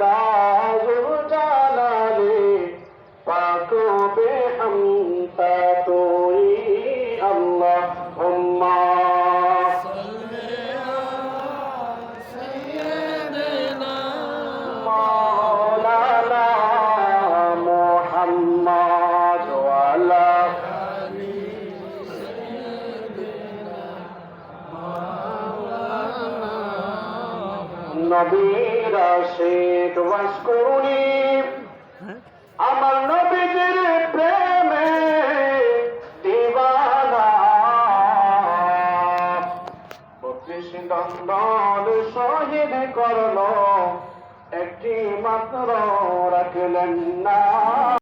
पर আশেক বাসকরুনি আমার নবীদের প্রেমে দিবানা। বত্রিশ দন্দন শহীদ করল একটি মাত্র রাখলেন না।